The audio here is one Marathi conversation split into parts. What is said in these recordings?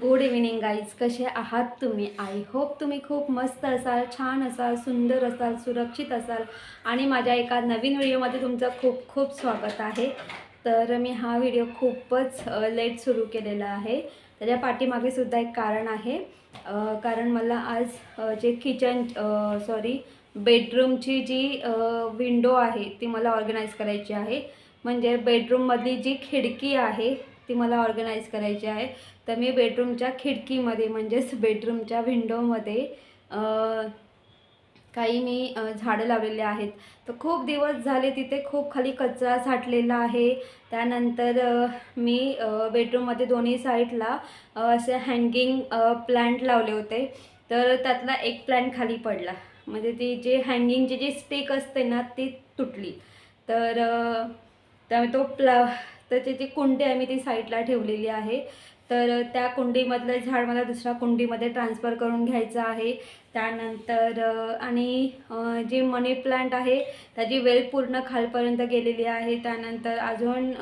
गुड इव्हिनिंग गाईज कसे आहात तुम्ही? आय होप तुम्ही खूप मस्त असाल छान असाल सुंदर असाल सुरक्षित असाल. आणि माझ्या एका नवीन व्हिडिओमध्ये तुमचं खूप खूप स्वागत आहे. तर मी हा व्हिडिओ खूपच लेट सुरू केलेला आहे. त्याच्या पाठीमागे सुद्धा एक कारण आहे. कारण मला आज जे किचन सॉरी बेडरूमची जी विंडो आहे ती मला ऑर्गनाईज करायची आहे. म्हणजे बेडरूममधली जी खिडकी आहे ती मला ऑर्गनाईज करायची आहे. तर मी बेडरूमच्या खिडकीमध्ये म्हणजेच बेडरूमच्या विंडोमध्ये काही मी झाडं लावलेले आहेत. तर खूप दिवस झाले तिथे खूप खाली कचरा साठलेला आहे. त्यानंतर मी बेडरूममध्ये दोन्ही साईडला असे हँगिंग प्लांट लावले होते. तर त्यातला एक प्लांट खाली पडला. म्हणजे ती जे हँगिंगची जी स्टिक असते ना ती तुटली. तर त्यामुळे तो प्ला त्याची जी कुंडी आहे मी ती साईडला ठेवलेली आहे. तर त्या कुंडीमधलं झाड मला दुसऱ्या कुंडीमध्ये ट्रान्सफर करून घ्यायचं आहे. त्यानंतर आणि जी मनी प्लांट आहे त्याची वेल पूर्ण खालपर्यंत गेलेली आहे. त्यानंतर अजून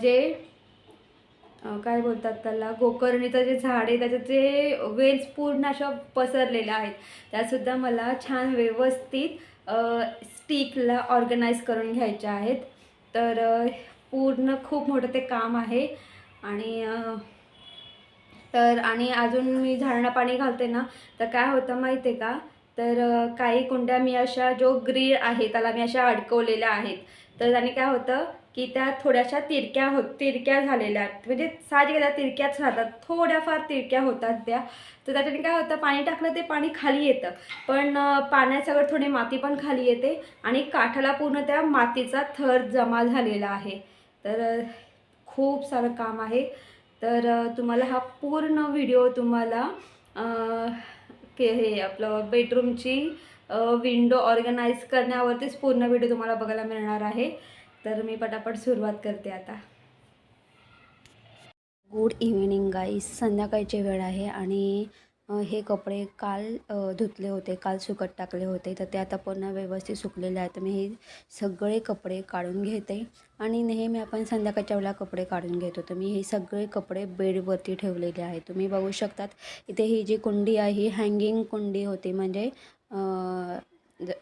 जे काय बोलतात त्याला गोकर्णीचं जे झाड आहे त्याचं जे वेल्स पूर्ण अशा पसरलेल्या आहेत त्यासुद्धा मला छान व्यवस्थित स्टिकला ऑर्गनाईज करून घ्यायच्या आहेत. तर पूर्ण खूप मोठं ते काम आहे. आणि तर आणि अजून मी झाडांना पाणी घालते ना तर काय होतं माहिती आहे का? तर काही कुंड्या मी अशा जो ग्रीड आहे त्याला मी अशा अडकवलेल्या आहेत. तर त्याने काय होतं की त्या थोड्याशा तिरक्या हो तिरक्या झालेल्या आहेत म्हणजे साहजिक त्या तिरक्याच राहतात. थोड्याफार तिरक्या होतात त्या. तर त्याच्याने काय होतं पाणी टाकलं ते पाणी खाली येतं. पण अ, थोडी माती पण खाली येते आणि काठाला पूर्ण त्या मातीचा थर जमा झालेला आहे. तर खूप सारं काम आहे. तर तुम्हाला हा पूर्ण व्हिडिओ तुम्हाला के हे आपलं बेडरूमची विंडो ऑर्गनाईज करण्यावरतीच पूर्ण व्हिडिओ तुम्हाला बघायला मिळणार आहे. तर मी पटापट सुरुवात करते आता. गुड इव्हिनिंग गाईज संध्याकाळची वेळ आहे आणि हे कपडे काल धुतले होते काल सुकत टाकले होते तर ते आता पूर्ण व्यवस्थित सुकलेले आहेत. तर मी हे सगळे कपडे काढून घेते आणि नेहमी आपण संध्याकाळच्या वेळेला कपडे काढून घेतो. तर मी हे सगळे कपडे बेडवरती ठेवलेले आहे तुम्ही बघू शकतात इथे ही जी कुंडी आहे ही हँगिंग कुंडी होती. म्हणजे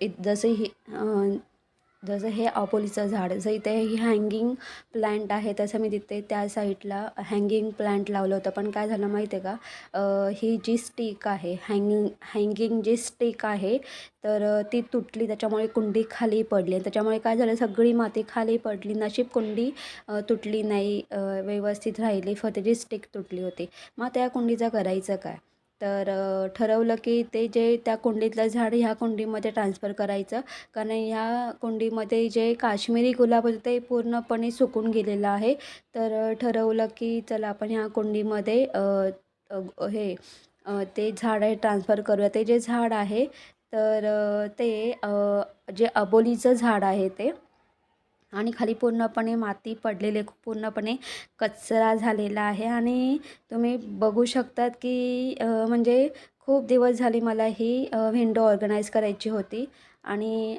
इ- जसं ही जसं हे अपोलीचं झाड जसं इथे ही हँगिंग प्लांट आहे तसं मी तिथे त्या साईडला हँगिंग प्लांट लावलं होतं. पण काय झालं माहिती आहे का ही जी स्टिक आहे हँगिंग हँगिंग जी स्टिक आहे तर ती तुटली त्याच्यामुळे कुंडी खाली पडली. त्याच्यामुळे काय झालं? सगळी माती खाली पडली. नशीब कुंडी तुटली नाही व्यवस्थित राहिली. फक्त त्याची स्टिक तुटली होती. मग त्या कुंडीचं करायचं काय? तर ठरवलं की ते जे त्या कुंडीतलं झाड ह्या कुंडीमध्ये ट्रान्सफर करायचं. कारण ह्या कुंडीमध्ये जे काश्मीरी गुलाब होतं ते पूर्णपणे सुकून गेलेलं आहे. तर ठरवलं की चला आपण ह्या कुंडीमध्ये हे ते झाड आहे ट्रान्सफर करूया. ते जे झाड आहे तर ते जे अबोलीचं झाड आहे ते आणि खाली पूर्णपणे माती पडलेले पूर्णपणे कचरा झालेला आहे. आणि तुम्ही बघू शकतात की म्हणजे खूप दिवस झाले मला ही विंडो ऑर्गनाईज करायची होती. आणि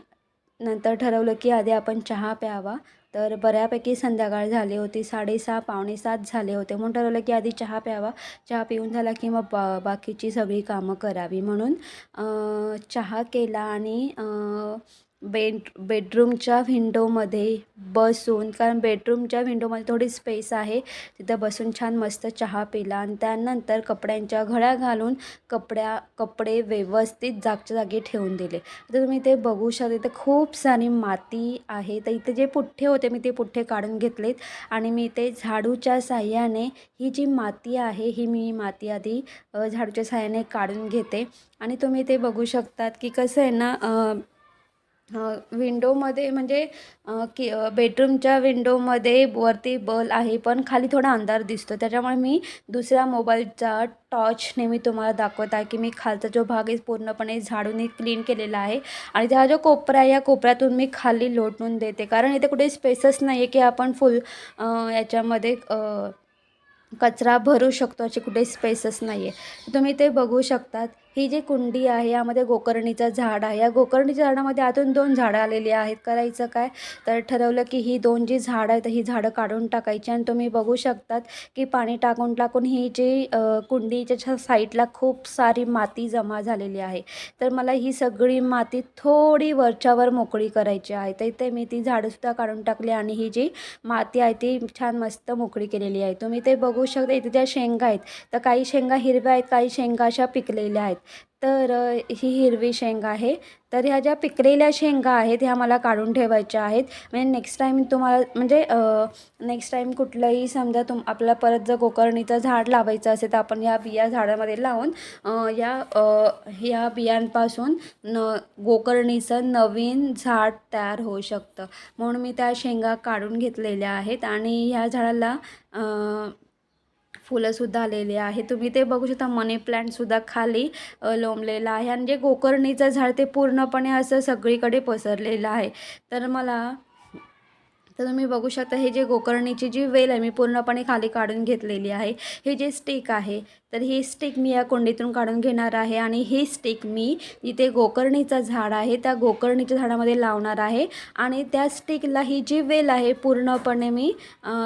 नंतर ठरवलं की आधी आपण चहा प्यावा. तर बऱ्यापैकी संध्याकाळ झाली होती. साडेसहा पावणे सात झाले होते. म्हणून ठरवलं की आधी चहा प्यावा. चहा पिऊन झाला की मग बा बाकीची सगळी कामं करावी. म्हणून चहा केला आणि बेड बेडरूमच्या विंडोमध्ये बसून कारण बेडरूमच्या विंडोमध्ये थोडी स्पेस आहे तिथं बसून छान मस्त चहा पिला आणि त्यानंतर कपड्यांच्या घड्या घालून कपड्या कपडे व्यवस्थित जागच्या जागी ठेवून दिले. तर तुम्ही ते बघू शकता इथे खूप सारी माती आहे. तर इथे जे पुठ्ठे होते मी ते पुठ्ठे काढून घेतलेत आणि मी ते झाडूच्या साह्याने ही जी माती आहे ही मी माती आधी झाडूच्या साह्याने काढून घेते. आणि तुम्ही ते बघू शकतात की कसं आहे ना विंडोमध्ये म्हणजे की बेडरूमच्या विंडोमध्ये वरती बल आहे पण खाली थोडा अंधार दिसतो. त्याच्यामुळे मी दुसऱ्या मोबाईलचा टॉर्च नेहमी तुम्हाला दाखवत आहे की मी खालचा जो भाग आहे पूर्णपणे झाडून क्लीन केलेला आहे. आणि त्या जो कोपरा आहे या कोपऱ्यातून मी खाली लोटून देते. कारण इथे कुठे स्पेसच नाही आहे की आपण फुल याच्यामध्ये कचरा भरू शकतो अशी कुठे स्पेसच नाही आहे तुम्ही ते बघू शकतात. ही जी कुंडी आहे यामध्ये गोकर्णीचं झाड आहे. या गोकर्णीच्या झाडामध्ये आतून दोन झाडं आलेली आहेत. करायचं काय? तर ठरवलं की ही दोन जी झाडं आहेत ही झाडं काढून टाकायची. आणि तुम्ही बघू शकतात की पाणी टाकून टाकून ही जी कुंडीच्या साईडला खूप सारी माती जमा झालेली आहे. तर मला ही सगळी माती थोडी वरच्यावर मोकळी करायची आहे. तर इथे मी ती झाडंसुद्धा काढून टाकली आणि ही जी माती आहे ती छान मस्त मोकळी केलेली आहे. तुम्ही ते बघू शकता इथे ज्या शेंगा आहेत तर काही शेंगा हिरव्या आहेत काही शेंगा अशा पिकलेल्या आहेत. तर ही हिरवी शेंगा आहे. तर ह्या ज्या पिकलेल्या शेंगा आहेत ह्या मला काढून ठेवायच्या आहेत. म्हणजे नेक्स्ट टाईम तुम्हाला म्हणजे नेक्स्ट टाईम कुठलंही समजा तुम आपल्याला परत जर गोकर्णीचं झाड लावायचं असेल तर आपण या बिया झाडामध्ये लावून या ह्या बियांपासून न गोकर्णीचं नवीन झाड तयार होऊ शकतं. म्हणून मी त्या शेंगा काढून घेतलेल्या आहेत आणि ह्या झाडाला फुलंसुद्धा आलेली आहे. तुम्ही ते बघू शकता मनी प्लॅन्टसुद्धा खाली लोंबलेला आहे. आणि जे गोकर्णीचं झाड ते पूर्णपणे असं सगळीकडे पसरलेलं आहे. तर मला तर तुम्ही बघू शकता हे जे गोकर्णीची जी वेल आहे मी पूर्णपणे खाली काढून घेतलेली आहे. हे जे स्टिक आहे तर ही स्टिक मी या कुंडीतून काढून घेणार आहे आणि ही स्टिक मी जिथे गोकर्णीचं झाड आहे त्या गोकर्णीच्या झाडामध्ये लावणार आहे. आणि त्या स्टिकला ही जी वेल आहे पूर्णपणे मी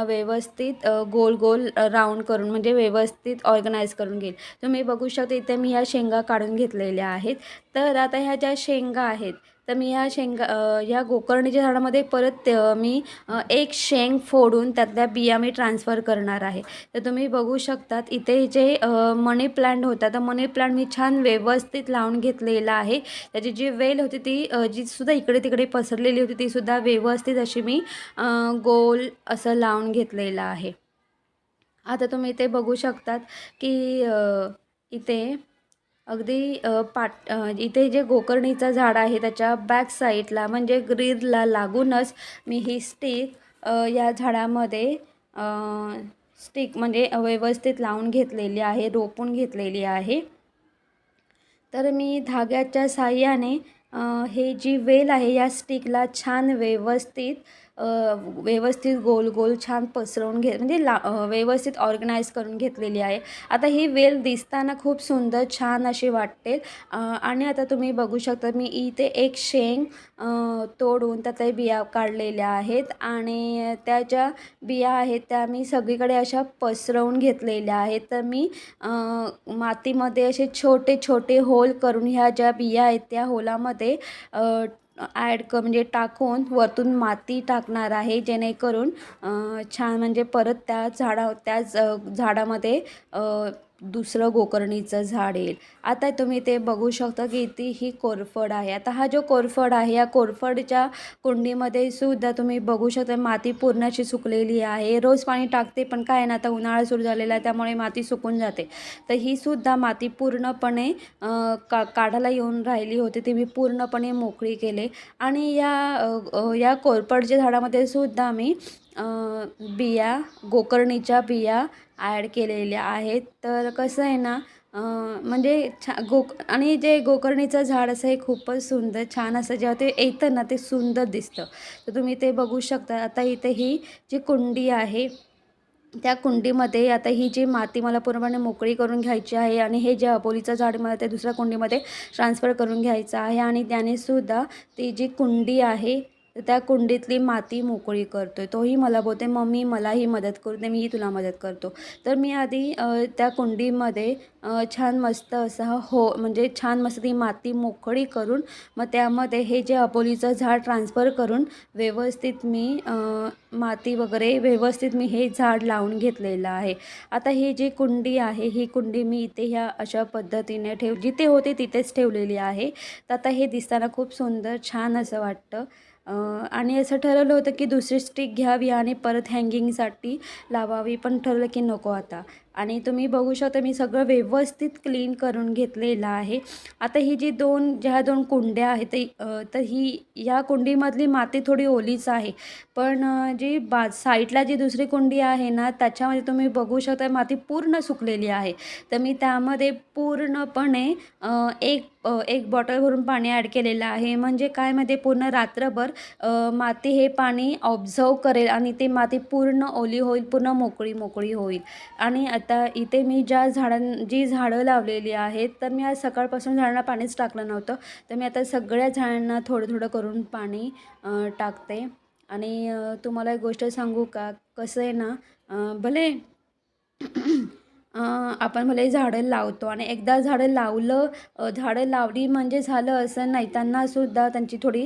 व्यवस्थित गोल गोल राऊंड करून म्हणजे व्यवस्थित ऑर्गनाईज करून घेईल. तुम्ही बघू शकता इथे मी ह्या शेंगा काढून घेतलेल्या आहेत. तर आता ह्या ज्या शेंगा आहेत तर मी ह्या शेंगा ह्या गोकर्णीच्या झाडामध्ये परत मी एक शेंग फोडून त्यातल्या बिया मी ट्रान्सफर करणार आहे. तर तुम्ही बघू शकतात इथे जे मनी प्लांट होता तर मनी प्लांट मी छान व्यवस्थित लावून घेतलेला आहे. त्याची जी वेल होती ती जी सुद्धा इकडे तिकडे पसरलेली होती ती सुद्धा व्यवस्थित अशी मी गोल असं लावून घेतलेलं आहे. आता तुम्ही इथे बघू शकतात की इथे अगदी पाट इथे जे गोकर्णीचं झाड आहे त्याच्या बॅक साईडला म्हणजे ग्रीलला लागूनच मी ही स्टिक या झाडामध्ये स्टिक म्हणजे व्यवस्थित लावून घेतलेली आहे रोपून घेतलेली आहे. तर मी धाग्याच्या साह्याने हे जी वेल आहे या स्टिकला छान व्यवस्थित व्यवस्थित गोल गोल छान पसरवून घे म्हणजे ला व्यवस्थित ऑर्गनाईज करून घेतलेली आहे. आता ही वेल दिसताना खूप सुंदर छान अशी वाटते. आणि आता तुम्ही बघू शकता मी इथे एक शेंग तोडून त्यातही बिया काढलेल्या आहेत. आणि त्या ज्या बिया आहेत त्या मी सगळीकडे अशा पसरवून घेतलेल्या आहेत. तर मी मातीमध्ये असे छोटे छोटे होल करून ह्या ज्या बिया आहेत त्या होलामध्ये ॲड क म्हणजे टाकून वरतून माती टाकणार आहे जेणेकरून छान म्हणजे परत त्या झाडा त्याच झाडामध्ये दुसरं गोकर्णीचं झाड येईल. आता तुम्ही ते बघू शकता की ती ही कोरफड आहे. आता हा जो कोरफड आहे या कोरफडच्या कुंडीमध्ये सुद्धा तुम्ही बघू शकता माती पूर्णशी सुकलेली आहे. रोज पाणी टाकते पण काय ना आता उन्हाळा सुरू झालेला आहे त्यामुळे माती सुकून जाते. तर ही सुद्धा माती पूर्णपणे का काढायला येऊन राहिली होती ती मी पूर्णपणे मोकळी केले. आणि या या कोरफडच्या झाडामध्ये सुद्धा मी बिया गोकर्णीच्या बिया ॲड केलेले आहेत. तर कसं आहे ना म्हणजे छा गोक आणि जे गोकर्णीचं झाड असं हे खूपच सुंदर छान असं जेव्हा ते येतं ना ते सुंदर दिसतं. तर तुम्ही ते बघू शकता. आता इथे ही जी कुंडी आहे त्या कुंडीमध्ये आता ही जी माती मला पूर्णपणे मोकळी करून घ्यायची आहे आणि हे जे अबोलीचं झाड मला ते दुसऱ्या कुंडीमध्ये ट्रान्सफर करून घ्यायचं आहे आणि त्याने सुद्धा ती जी कुंडी आहे त्या कुंडीतली माती मोकळी करतो आहे तोही मला बोलते मम्मी मलाही मदत करू दे मीही तुला मदत करतो. तर मी आधी त्या कुंडीमध्ये छान मस्त असा हो म्हणजे छान मस्त ती माती मोकळी करून मग त्यामध्ये हे जे अपोलीचं झाड ट्रान्सफर करून व्यवस्थित मी माती वगैरे व्यवस्थित मी हे झाड लावून घेतलेलं आहे. आता ही जी कुंडी आहे ही कुंडी मी इथे ह्या अशा पद्धतीने ठेव जिथे होते तिथेच ठेवलेली आहे. तर आता हे दिसताना खूप सुंदर छान असं वाटतं. आणि असं ठरवलं होतं की दुसरी स्टिक घ्यावी आणि परत हँगिंगसाठी लावावी. पण ठरवलं की नको आता. आणि तुम्ही बघू शकता मी सगळं व्यवस्थित क्लीन करून घेतलेलं आहे. आता ही जी दोन ज्या दोन कुंड्या आहेत तर ही या कुंडीमधली माती थोडी ओलीच आहे. पण जी बा साईडला जी दुसरी कुंडी आहे ना त्याच्यामध्ये तुम्ही बघू शकता माती पूर्ण सुकलेली आहे. तर मी त्यामध्ये पूर्णपणे एक एक बॉटल भरून पाणी ॲड केलेलं आहे. म्हणजे काय मध्ये पूर्ण रात्रभर माती हे पाणी ऑब्झर्व करेल आणि ते माती पूर्ण ओली होईल पूर्ण मोकळी मोकळी होईल. आणि आता इथे मी ज्या झाडां जी झाडं लावलेली आहेत तर मी आज सकाळपासून झाडांना पाणीच टाकलं नव्हतं. तर मी आता सगळ्या झाडांना थोडं थोडं करून पाणी टाकते. आणि तुम्हाला एक गोष्ट सांगू का? कसं आहे ना भले आपण भले झाडं लावतो आणि एकदा झाडं लावलं झाडं लावली म्हणजे झालं असं नाही. त्यांनासुद्धा त्यांची थोडी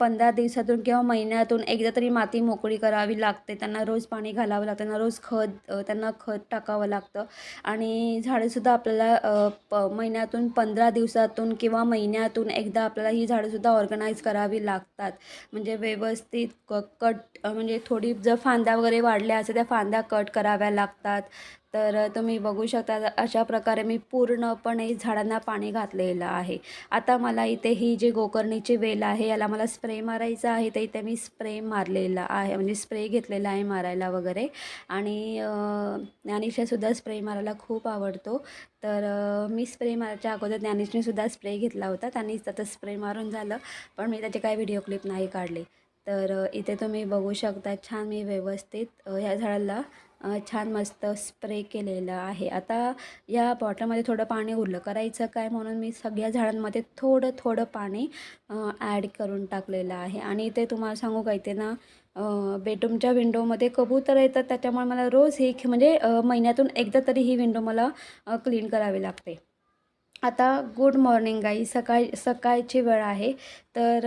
पंधरा दिवसातून किंवा महिन्यातून एकदा तरी माती मोकळी करावी लागते. त्यांना रोज पाणी घालावं लागतं त्यांना रोज खत त्यांना खत टाकावं लागतं. आणि झाडंसुद्धा आपल्याला प महिन्यातून पंधरा दिवसातून किंवा महिन्यातून एकदा आपल्याला ही झाडंसुद्धा ऑर्गनाईज करावी लागतात. म्हणजे व्यवस्थित क कट म्हणजे थोडी जर फांद्या वगैरे वाढल्या असेल त्या फांद्या कट कराव्या लागतात. तर तुम्ही बघू शकता अशा प्रकारे मी पूर्णपणे झाडांना पाणी घातलेलं आहे. आता मला इथे ही जी गोकर्णीची वेल आहे याला मला स्प्रे मारायचा आहे तर इथे मी स्प्रे मारलेला आहे म्हणजे स्प्रे घेतलेला आहे मारायला वगैरे. आणि ज्ञानेशासुद्धा स्प्रे मारायला खूप आवडतो. तर मी स्प्रे मारायच्या अगोदर ज्ञानेशनेसुद्धा स्प्रे घेतला होता त्यांनी त्याचं स्प्रे मारून झालं पण मी त्याचे काही व्हिडिओ क्लिप नाही काढले. तर इथे तुम्ही बघू शकता छान मी व्यवस्थित ह्या झाडाला छान मस्त स्प्रे केलेलं आहे. आता या बॉटलमध्ये थोडं पाणी उरलं. करायचं काय म्हणून मी सगळ्या झाडांमध्ये थोडं थोडं पाणी ॲड करून टाकलेलं आहे. आणि ते तुम्हाला सांगू का इथे ना बेडरूमच्या विंडोमध्ये कबूतर येतात. त्याच्यामुळे मला रोज ही म्हणजे महिन्यातून एकदा तरी ही विंडो मला क्लीन करावी लागते. आता गुड मॉर्निंग गाई सकाळ सकाळची वेळ आहे. तर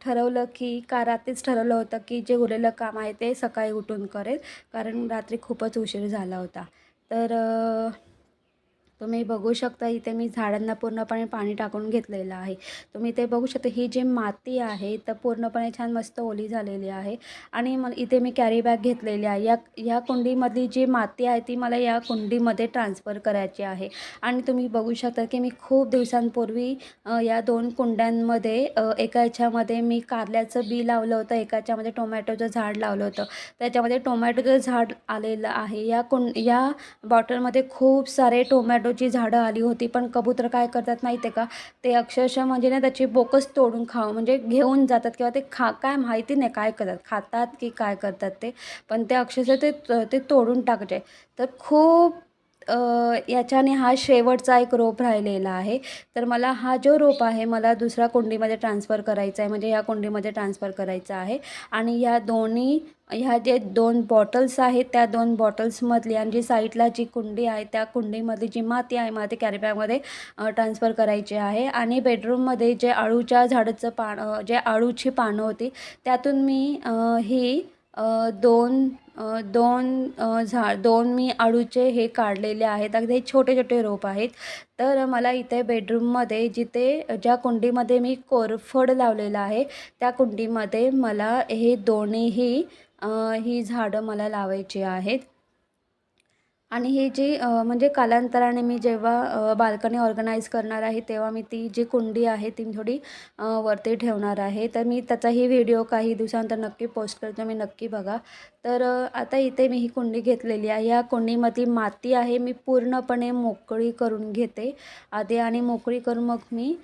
ठरवलं की का रात्रीच ठरवलं होतं की जे उरलेलं काम आहे ते सकाळी उठून करेल. कारण रात्री खूपच उशीर झाला होता. तर तुम्ही बघू शकता इथे मी झाडांना पूर्णपणे पाणी टाकून घेतलेलं आहे. तुम्ही ते बघू शकता ही जी माती आहे तर पूर्णपणे छान मस्त ओली झालेली आहे. आणि मग इथे मी कॅरी बॅग घेतलेली आहे. या या कुंडीमधली जी माती आहे ती मला या कुंडीमध्ये ट्रान्सफर करायची आहे. आणि तुम्ही बघू शकता की मी खूप दिवसांपूर्वी या दोन कुंड्यांमध्ये एका याच्यामध्ये मी कारल्याचं बी लावलं होतं एका याच्यामध्ये टोमॅटोचं झाड लावलं होतं. त्याच्यामध्ये टोमॅटोचं झाड आलेलं आहे. या कुंड या बॉटलमध्ये खूप सारे टोमॅटो टोमॅटोची झाडं आली होती पण कबूतर काय करतात माहिती आहे का? ते अक्षरशः म्हणजे ना त्याची बोकस तोडून खाऊ म्हणजे घेऊन जातात किंवा ते खा काय माहिती नाही काय करतात खातात की काय करतात ते पण ते अक्षरशः ते ते तोडून टाकते तर खूप याच्याने हा शेवटचा एक रोप राहिलेला आहे. तर मला हा जो रोप आहे मला दुसऱ्या कुंडीमध्ये ट्रान्सफर करायचा आहे म्हणजे या कुंडीमध्ये ट्रान्सफर करायचा आहे. आणि या दोन्ही ह्या जे दोन बॉटल्स आहेत त्या दोन बॉटल्समधली आणि जी साईडला जी कुंडी आहे त्या कुंडीमधली जी माती आहे मला ते कॅरीबॅगमध्ये ट्रान्सफर करायची आहे. आणि बेडरूममध्ये जे आळूच्या झाडाचं पान जे आळूची पानं होती त्यातून मी ही दोन दोन झाड झा दोन मी आळूचे हे काढलेले आहेत. अगदी छोटे छोटे रोप आहेत. तर मला इथे बेडरूममध्ये जिथे ज्या कुंडीमध्ये मी कोरफड लावलेलं आहे त्या कुंडीमध्ये मला हे दोन्हीही ही झाडं मला लावायची आहेत. आणि ही जी म्हणजे कालांतराने मी जेव्हा बाल्कनी ऑर्गनाईज करणार आहे तेव्हा मी ती जी कुंडी आहे ती थोडी वरती ठेवणार आहे. तर मी त्याचाही व्हिडिओ काही दिवसानंतर नक्की पोस्ट करतो मी नक्की बघा. तर आता इथे मी ही कुंडी घेतलेली आहे. या कुंडीमध्ये माती आहे मी पूर्णपणे मोकळी करून घेते. आधी आणि मोकळी करून मग मी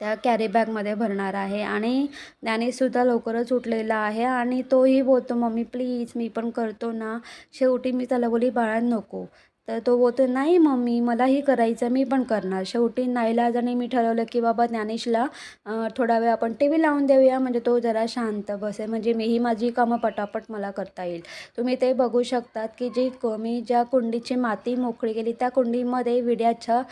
त्या कॅरी बॅगमध्ये भरणार आहे आणि ज्ञानेशसुद्धा लवकरच उठलेला आहे आणि तोही बोलतो मम्मी प्लीज मी पण करतो ना. शेवटी मी त्याला बोली बाळा नको. तर तो बोलतो नाही मम्मी मलाही करायचं मी पण करणार. शेवटी नाईलाजाने मी ठरवलं की बाबा ज्ञानेशला थोडा वेळ आपण टी व्ही लावून देऊया म्हणजे तो जरा शांत बसेल. म्हणजे मीही माझी कामं पटापट मला करता येईल. तुम्ही ते बघू शकतात की जी मी ज्या कुंडीची माती मोकळी केली त्या कुंडीमध्ये विड्याचं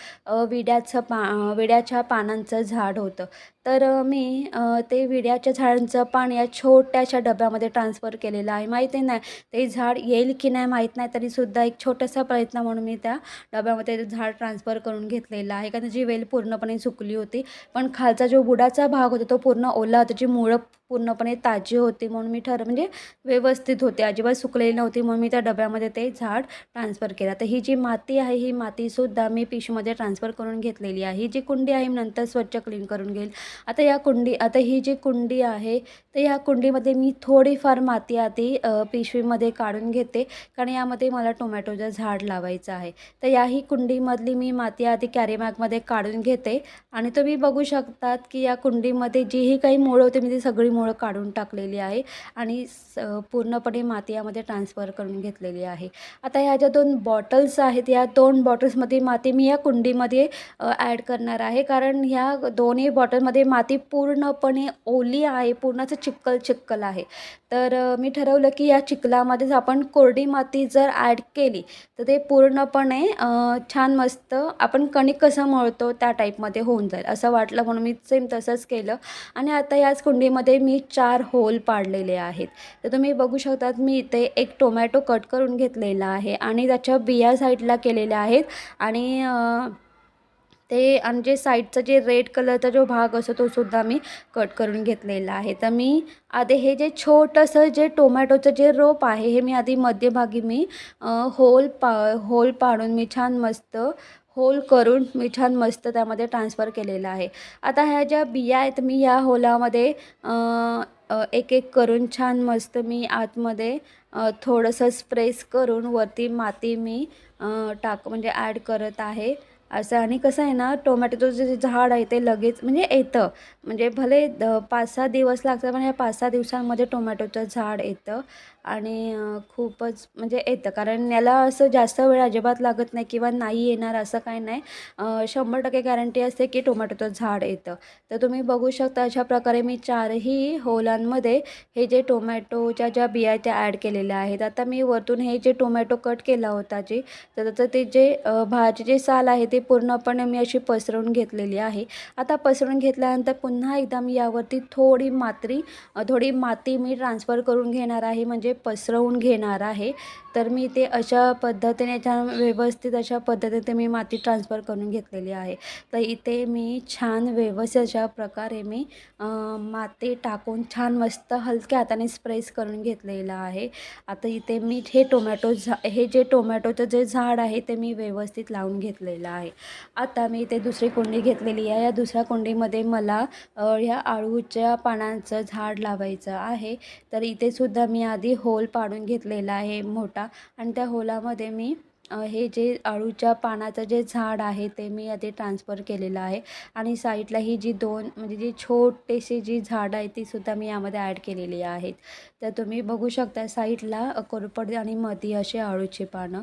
विड्याचं पा विड्याच्या पानांचं झाड होतं. तर मी ते विड्याच्या झाडांचं पान या छोट्याशा डब्यामध्ये ट्रान्सफर केलेलं आहे. माहिती नाही ते झाड येईल की नाही माहीत नाही तरीसुद्धा एक छोटासा प्रयत्न म्हणून मी त्या डब्यामध्ये झाड ट्रान्सफर करून घेतलेलं आहे. कारण त्याची वेल पूर्णपणे सुकली होती पण खालचा जो बुडाचा भाग होता तो पूर्ण ओला होता. त्याची मुळं पूर्णपणे ताजी होती म्हणून मी ठर म्हणजे व्यवस्थित होते. अजिबात सुकलेली नव्हती म्हणून मी त्या डब्यामध्ये ते झाड ट्रान्सफर केलं. तर ही जी माती आहे ही मातीसुद्धा मी पिशवीमध्ये ट्रान्सफर करून घेतलेली आहे. ही जी कुंडी आहे मी नंतर स्वच्छ क्लीन करून घेईल. आता या कुंडी आता ही जी कुंडी आहे तर या कुंडीमध्ये मी थोडीफार माती आधी पिशवीमध्ये काढून घेते. कारण यामध्ये मला टोमॅटोचं झाड लावायचं आहे. तर याही कुंडीमधली मी माती आधी कॅरीबॅगमध्ये काढून घेते. आणि तुम्ही बघू शकतात की या कुंडीमध्ये जीही काही मुळं होते मी ती सगळी मुळं काढून टाकलेली आहे आणि स पूर्णपणे माती यामध्ये ट्रान्सफर करून घेतलेली आहे. आता ह्या ज्या दोन बॉटल्स आहेत या दोन बॉटल्समध्ये माती मी या कुंडीमध्ये ॲड करणार आहे. कारण ह्या दोन्ही बॉटलमध्ये माती पूर्णपणे ओली आहे पूर्णच चिक्कल चिक्कल आहे. तर मी ठरवलं की या चिखलामध्येच आपण कोरडी माती जर ॲड केली तर ते पूर्णपणे छान मस्त आपण कणिक कसं मळतो त्या टाईपमध्ये होऊन जाईल. असं वाटलं म्हणून मी सेम तसंच केलं. आणि आता याच कुंडीमध्ये मी चार होल पाडलेले आहेत. तर तुम्ही बघू शकतात मी इथे एक टोमॅटो कट करून घेतलेला आहे आणि त्याच्या बिया साईडला केलेल्या आहेत. आणि ते आणि जे साईडचा जे रेड कलरचा जो भाग असतो तो सुद्धा मी कट करून घेतलेला आहे. तर मी आधी हे जे छोटंसं जे टोमॅटोचं जे रोप आहे हे मी आधी मध्यभागी मी होल पा होल पाडून मी छान मस्त होल करून मी छान मस्त त्यामध्ये ट्रान्सफर केलेलं आहे. आता ह्या ज्या बिया आहेत मी या होलामध्ये एक एक करून छान मस्त मी आतमध्ये थोडंसं स्प्रेस करून वरती माती मी टाक म्हणजे ॲड करत आहे. असं आणि कसं आहे ना टोमॅटोचं जे झाड आहे ते लगेच म्हणजे येतं. म्हणजे भले द पाच सहा दिवस लागतात पण ह्या पाच सहा दिवसांमध्ये टोमॅटोचं झाड येतं. आणि खूपच म्हणजे येतं. कारण याला असं जास्त वेळ अजिबात लागत नाही किंवा नाही येणार असं काही नाही. शंभर टक्के गॅरंटी असते की टोमॅटोचं झाड येतं. तर तुम्ही बघू शकता अशा प्रकारे मी चारही होलांमध्ये हे जे टोमॅटोच्या ज्या बिया त्या ॲड केलेल्या आहेत. आता मी वरतून हे जे टोमॅटो कट केला होता जे तर त्याचं ते जे भाजी जे साल आहे ते पूर्णपणे मी अशी पसरवून घेतलेली आहे. आता पसरून घेतल्यानंतर पुन्हा एकदा मी यावरती थोडी मात्री थोडी माती मी ट्रान्सफर करून घेणार आहे म्हणजे पसरवून घेणार आहे. तर मी ते अशा पद्धतीने छान व्यवस्थित अशा पद्धतीने ते मी माती ट्रान्सफर करून घेतलेली आहे. तर इथे मी छान व्यवस्थित अशा प्रकारे मी माती टाकून छान मस्त हलक्या हाताने स्प्रेस करून घेतलेलं आहे. आता इथे मी हे टोमॅटो झा हे जे टोमॅटोचं जे झाड आहे ते मी व्यवस्थित लावून घेतलेलं आहे. आता मी इथे दुसरी कुंडी घेतलेली आहे. या दुसऱ्या कुंडीमध्ये मला ह्या आळूच्या पानांचं झाड लावायचं आहे. तर इथे सुद्धा मी आधी होल पाडून घेतलेला आहे मोठा आणि त्या होलामध्ये मी हे जे आळूच्या पानाचं जे झाड आहे ते मी आधी ट्रान्सफर केलेलं आहे. आणि साईडला ही जी दोन म्हणजे जी छोटेशी जी झाडं आहे ती सुद्धा मी यामध्ये ॲड केलेली आहेत. तर तुम्ही बघू शकता साईडला कोरपड आणि मधी असे आळूची पानं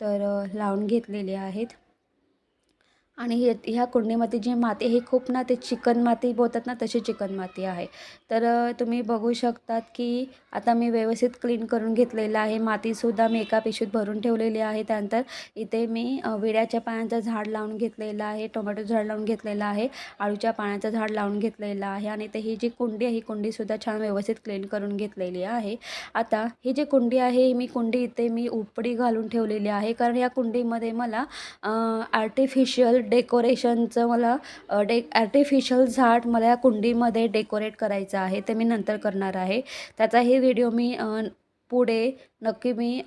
तर लावून घेतलेली आहेत. आणि हे ह्या कुंडीमध्ये जी माती ही खूप ना ते चिकन माती बोलतात ना तशी चिकन माती आहे. तर तुम्ही बघू शकतात की आता मी व्यवस्थित क्लीन करून घेतलेलं आहे. मातीसुद्धा मी एका पिशवीत भरून ठेवलेली आहे. त्यानंतर इथे मी विड्याच्या पाण्याचं झाड लावून घेतलेलं आहे. टोमॅटो झाड लावून घेतलेलं आहे. आळूच्या पाण्याचं झाड लावून घेतलेलं आहे. आणि ते ही जी कुंडी आहे ही कुंडीसुद्धा छान व्यवस्थित क्लीन करून घेतलेली आहे. आता ही जी कुंडी आहे ही मी कुंडी इथे मी उपडी घालून ठेवलेली आहे. कारण या कुंडीमध्ये मला आर्टिफिशियल डेकोरेशनचं मला डे आर्टिफिशल झाड मला या कुंडीमध्ये डेकोरेट करायचं आहे ते मी नंतर करणार आहे. त्याचाही व्हिडिओ मी पुढे नक्की मी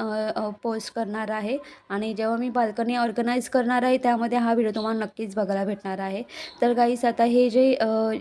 पोस्ट करणार आहे. आणि जेव्हा मी बाल्कनी ऑर्गनाईज करणार आहे त्यामध्ये हा व्हिडिओ तुम्हाला नक्कीच बघायला भेटणार आहे. तर काहीच आता हे जे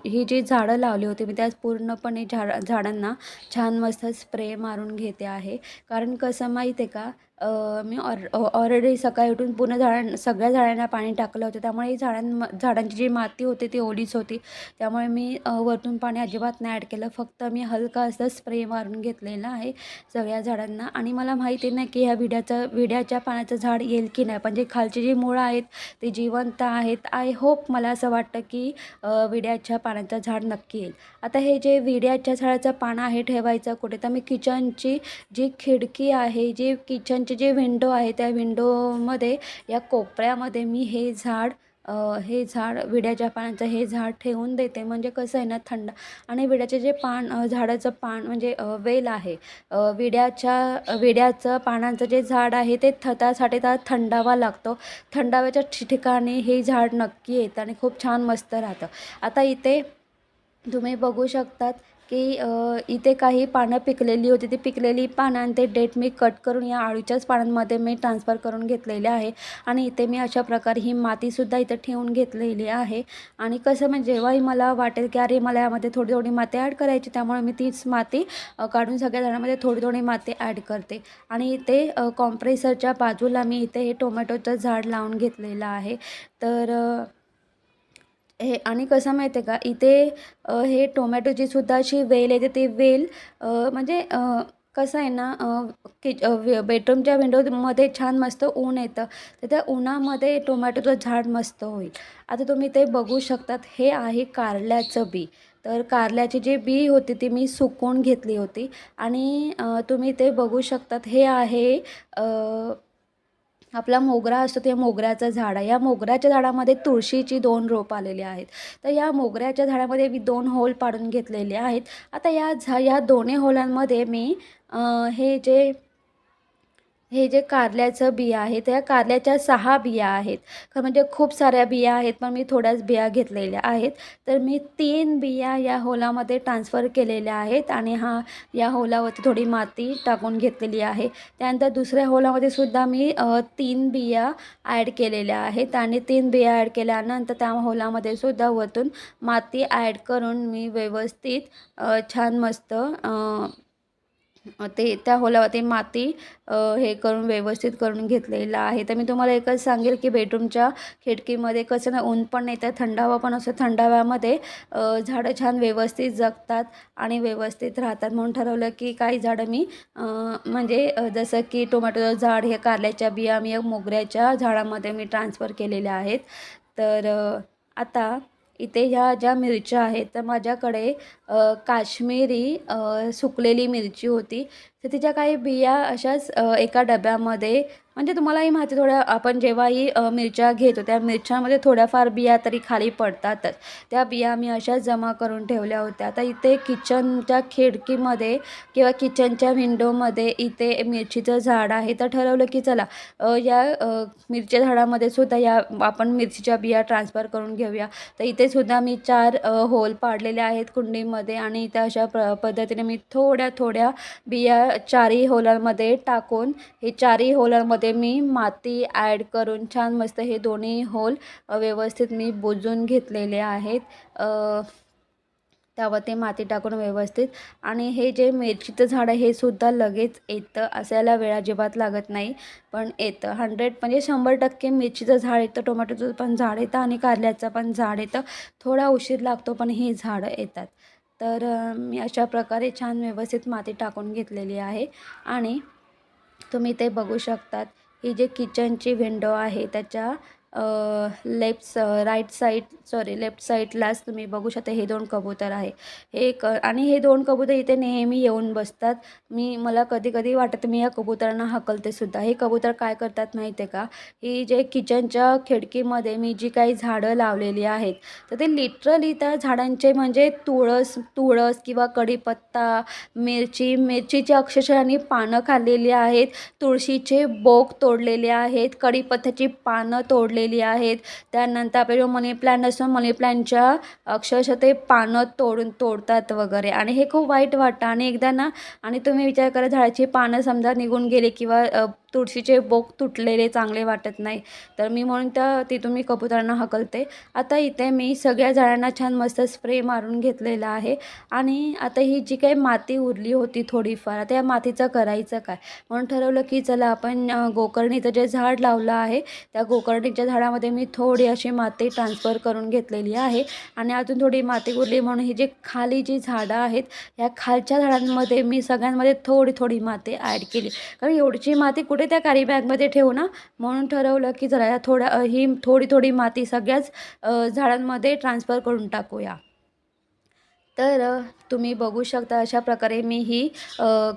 ही जी झाडं लावली होती मी त्या पूर्णपणे झाड झाडांना छान मस्त स्प्रे मारून घेते आहे. कारण कसं माहीत आहे का मी ऑर ऑलरेडी सकाळी उठून पूर्ण झाडां सगळ्या झाडांना पाणी टाकलं होतं. त्यामुळे झाडां झाडांची जी माती होती ती ओलीच होती. त्यामुळे मी वरतून पाणी अजिबात नाही ॲड केलं. फक्त मी हलका असं स्प्रे मारून घेतलेला आहे सगळ्या झाडांना. आणि मला माहिती नाही की ह्या विड्याचं विड्याच्या पानाचं झाड येईल की नाही. पण जे खालची जी मुळं आहेत ती जिवंत आहेत. आय होप मला असं वाटतं की विड्याच्या पानाचं झाड नक्की येईल. आता हे जे विड्याच्या झाडाचं पानं आहे ठेवायचं कुठे तर मी किचनची जी खिडकी आहे जी किचन किचनचे जे विंडो आहे त्या विंडोमध्ये या कोपऱ्यामध्ये मी हे झाड हे झाड विड्याच्या पानाचं हे झाड ठेवून देते. म्हणजे कसं आहे ना थंड आणि विड्याचे जे पान झाडाचं पान म्हणजे वेल आहे. विड्याच्या विड्याचं पानांचं जे झाड आहे ते थ त्यासाठी त्याला थंडावा लागतो. थंडाव्याच्या ठि- ठिकाणी हे झाड नक्की येतं आणि खूप छान मस्त राहतं. आता इथे तुम्ही बघू शकतात की इथे काही पानं पिकलेली होती. ती पिकलेली पानं आणि ते डेट मी कट करून या आळूच्याच पानांमध्ये मी ट्रान्सफर करून घेतलेले आहे. आणि इथे मी अशा प्रकारे ही मातीसुद्धा इथे ठेवून घेतलेली आहे. आणि कसं म्हणजे जेव्हाही मला वाटेल की अरे मला यामध्ये थोडी थोडी माती ॲड करायची. त्यामुळे मी तीच माती काढून सगळ्या झाडामध्ये थोडी थोडी माती ॲड करते. आणि इथे कॉम्प्रेसरच्या बाजूला मी इथे हे टोमॅटोचं झाड लावून घेतलेलं आहे. तर हे आणि कसं माहिती आहे का? इथे हे टोमॅटोची सुद्धा अशी वेल येते ती वेल म्हणजे कसं आहे ना किच बेडरूमच्या विंडोमध्ये छान मस्त ऊन येतं. तर त्या उन्हामध्ये टोमॅटोचं झाड मस्त होईल. आता तुम्ही ते बघू शकतात. हे आहे कारल्याचं बी. तर कारल्याची जी बी होती ती मी सुकवून घेतली होती. आणि तुम्ही ते बघू शकतात. हे आहे आपला मोगरा असतो ते मोगऱ्याचं झाड. आहे या मोगऱ्याच्या झाडामध्ये तुळशीची दोन रोप आलेली आहेत. तर या मोगऱ्याच्या झाडामध्ये मी दोन होल पाडून घेतलेले आहेत. आता या झा या दोन्ही होलांमध्ये मी हे जे हे जे कारल्याचं बिया आहे त्या कारल्याच्या सहा बिया आहेत. खरं म्हणजे खूप साऱ्या बिया आहेत पण मी थोड्याच बिया घेतलेल्या आहेत. तर मी तीन बिया या होलामध्ये ट्रान्सफर केलेल्या आहेत आणि हा या होलावरती थोडी माती टाकून घेतलेली आहे. त्यानंतर दुसऱ्या होलामध्ये सुद्धा मी तीन बिया ॲड केलेल्या आहेत आणि तीन बिया ॲड केल्यानंतर त्या होलामध्ये सुद्धा वरतून माती ॲड करून मी व्यवस्थित छान मस्त ते त्या होलावरती माती हे करून व्यवस्थित करून घेतलेलं आहे. तर मी तुम्हाला एकच सांगेल की बेडरूमच्या खिडकीमध्ये कसं ना ऊन पण नाही तर थंडावा पण असतो. थंडाव्यामध्ये झाडं छान व्यवस्थित जगतात आणि व्यवस्थित राहतात. म्हणून ठरवलं की काही झाडं मी म्हणजे जसं की टोमॅटोचं झाड हे कारल्याच्या बिया मी मोगऱ्याच्या झाडामध्ये मी ट्रान्सफर केलेल्या आहेत. तर आता इथे ह्या ज्या मिरच्या आहेत तर माझ्याकडे काश्मीरी सुकलेली मिरची होती. तर तिच्या काही बिया अशाच एका डब्यामध्ये म्हणजे तुम्हालाही माहिती थोड्या आपण जेव्हाही मिरच्या घेतो त्या मिरच्यामध्ये थोड्याफार बिया तरी खाली पडतातच. त्या बिया मी अशाच जमा करून ठेवल्या होत्या. आता इथे किचनच्या खिडकीमध्ये किंवा किचनच्या विंडोमध्ये इथे मिरचीचं झाड आहे. तर ठरवलं की चला या मिरच्या झाडामध्ये सुद्धा या आपण मिरचीच्या बिया ट्रान्सफर करून घेऊया. तर इथे सुद्धा मी चार होल पाडलेले आहेत कुंडीमध्ये आणि इथे अशा पद्धतीने मी थोड्या थोड्या बिया चारही होलांमध्ये टाकून हे चारही होलांमध्ये मी माती ॲड करून छान मस्त हे दोन्ही होल व्यवस्थित मी बुजून घेतलेले आहेत. त्यावर ते माती टाकून व्यवस्थित. आणि हे जे मिरचीचं झाड आहे हे सुद्धा लगेच येतं. असायला वेळ अजिबात लागत नाही पण येतं. हंड्रेड म्हणजे शंभर टक्के मिरचीचं झाड येतं टोमॅटोचं पण झाड येतं आणि कारल्याचं पण झाड येतं. थोडा उशीर लागतो पण ही झाडं येतात. तर मी अशा प्रकारे छान व्यवस्थित माती टाकून घेतलेली आहे. आणि तुम्ही ते बघू शकतात. ही जे किचनची विंडो आहे त्याच्या left right side sorry left साईडलाच तुम्ही बघू शकता हे दोन कबूतर आहे. हे क आणि हे दोन कबूतर इथे नेहमी येऊन बसतात. मी मला कधी कधी वाटत मी या कबुतरांना हकलते सुद्धा. हे कबूतर काय करतात माहिती आहे का? ही जे किचनच्या खिडकीमध्ये मी जी काही झाडं लावलेली आहेत तर ते लिटरली त्या झाडांचे म्हणजे तुळस तुळस किंवा कढीपत्ता मिरची मिरचीची अक्षरशः आणि पानं खाल्लेली आहेत. तुळशीचे बोक तोडलेले आहेत कढीपत्त्याची पानं तोडलेली आहेत. त्यानंतर आपले जो मनी प्लॅन्ट असतो मनी प्लॅन्टच्या अक्षरशः ते पानं तोडून तोडतात वगैरे. आणि हे खूप वाईट वाटतं. आणि एकदा ना आणि तुम्ही विचार करा झाडाची पानं समजा निघून गेले किंवा तुळशीचे बोक तुटलेले चांगले वाटत नाही. तर मी म्हणून त्या तिथून मी कबुतरांना हकलते. आता इथे मी सगळ्या झाडांना छान मस्त स्प्रे मारून घेतलेला आहे. आणि आता ही जी काही माती उरली होती थोडीफार आता या मातीचं करायचं काय? म्हणून ठरवलं की चला आपण गोकर्णीचं जे झाड लावलं आहे त्या गोकर्णीच्या झाडामध्ये मी थोडी अशी माती ट्रान्सफर करून घेतलेली आहे. आणि अजून थोडी माती उरली म्हणून ही जी खाली जी झाडं आहेत ह्या खालच्या झाडांमध्ये मी सगळ्यांमध्ये थोडी थोडी माती ॲड केली. कारण एवढीची माती कुठे त्या कॅरी बॅगमध्ये ठेवू ना. म्हणून ठरवलं की जरा या थोड्या ही थोडी थोडी माती सगळ्याच झाडांमध्ये ट्रान्सफर करून टाकूया. तर तुम्ही बघू शकता अशा प्रकारे मी ही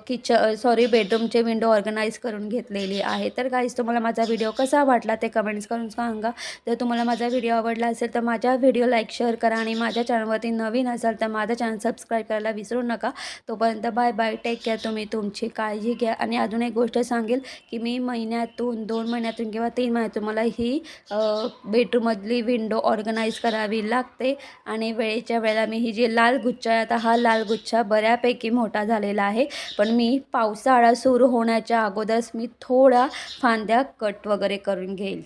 किच सॉरी बेडरूमचे विंडो ऑर्गनाईज करून घेतलेली आहे. तर काहीच तुम्हाला माझा व्हिडिओ कसा वाटला ते कमेंट्स करून सांगा. जर तुम्हाला माझा व्हिडिओ आवडला असेल तर माझ्या व्हिडिओ लाईक शेअर करा आणि माझ्या चॅनलवरती नवीन असाल तर माझा चॅनल सबस्क्राईब करायला विसरू नका. तोपर्यंत बाय बाय टेक केअर तुम्ही तुमची काळजी घ्या. आणि अजून एक गोष्ट सांगेल की मी महिन्यातून दोन महिन्यातून किंवा तीन महिन्यातून मला ही बेडरूममधली विंडो ऑर्गनाईज करावी लागते. आणि वेळेच्या वेळेला मी ही जी लाल गुच्छा आहे. आता हा लाल गुच्छा बऱ्यापैकी मोठा झालेला आहे. पण मी पावसाळा सुरू होण्याच्या अगोदरच मी थोडा फांद्या कट वगैरे करून घेईल.